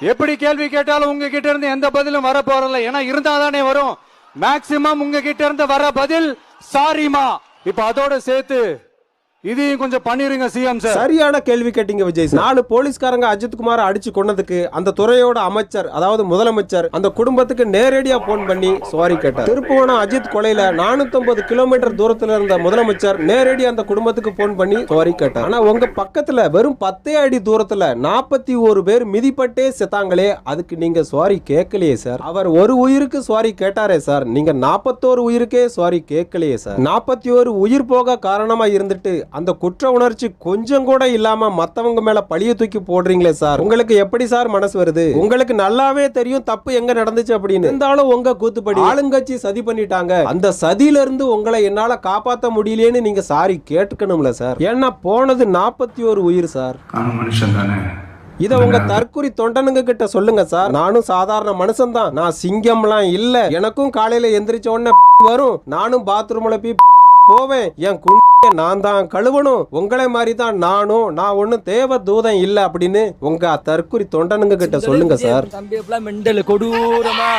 எப்படி கேள்வி கேட்டாலும் உங்ககிட்ட இருந்து எந்த பதிலும் வர போறதில்ல. ஏன்னா இருந்தா தானே வரும். மேக்சிமம் உங்ககிட்ட இருந்து வர பதில் சாரிமா. இப்ப அதோட சேர்த்து இதையும் கொஞ்சம் பண்ணிருங்க சிஎம் சார் சரியான கேள்வி கேட்டீங்க விஜய் சார் நாலு போலீஸ்காரங்க அஜித் குமார் அடிச்சு கொண்டதுக்கு அந்த துறையோட அமைச்சர் அதாவது முதலமைச்சர் அந்த குடும்பத்துக்கு நேரடியா போன் பண்ணி சாரி கேட்டார். திருப்புவனம் அஜித் கொலையில 450 கிலோமீட்டர் தூரத்துல இருந்த முதலமைச்சர் நேரடியா அந்த குடும்பத்துக்கு போன் பண்ணி சாரி கேட்டார். ஆனா உங்க பக்கத்துல வெறும் பத்தே அடி தூரத்துல நாற்பத்தி ஒரு பேர் மிதிப்பட்டே செத்தாங்களே அதுக்கு நீங்க சாரி கேட்கலையே சார் அவர் ஒரு உயிருக்கு சாரி கேட்டாரே சார் நீங்க நாற்பத்தோரு உயிருக்கே சாரி கேட்கலையே சார் நாற்பத்தி ஒரு உயிர் போக காரணமா இருந்துட்டு அந்த குற்ற உணர்ச்சி கொஞ்சம் கூட இல்லாம மத்தவங்க மேல பழிய தூக்கி போடுறீங்களே சார்? உங்களுக்கு எப்படி சார் மனசு வருது? உங்களுக்கு நல்லாவே தெரியும் தப்பு எங்க நடந்துச்சு அப்படின்னு. இருந்தாலும் உங்க கூத்துப்படி ஆளுங்கட்சி சதி பண்ணிட்டாங்க. அந்த சதியில இருந்து உங்களை என்னால காப்பாத்த முடியலையேன்னு நீங்க சாரி கேட்டுக்கணும்ல சார். ஏன்னா போனது நாற்பத்தி ஒரு உயிர் சார். மனுஷன் தானே? இத உங்க தற்குறி தொண்டனுங்க கிட்ட சொல்லுங்க சார். நானும் சாதாரண மனுஷன் தான். நான் சிங்கம்லாம் இல்ல. எனக்கும் காலையில எந்திரிச்ச உடனே வரும். நானும் பாத்ரூம்ல போய் போவேன். என் குண்டிய நான் தான் கழுவணும். உங்களை மாதிரி தான் நானும் நான் ஒண்ணும் தேவ தூதன் இல்ல அப்படின்னு உங்க தற்குறி தொண்டனுங்க கிட்ட சொல்லுங்க சார். தம்பி மெண்டல் கொடூரமா.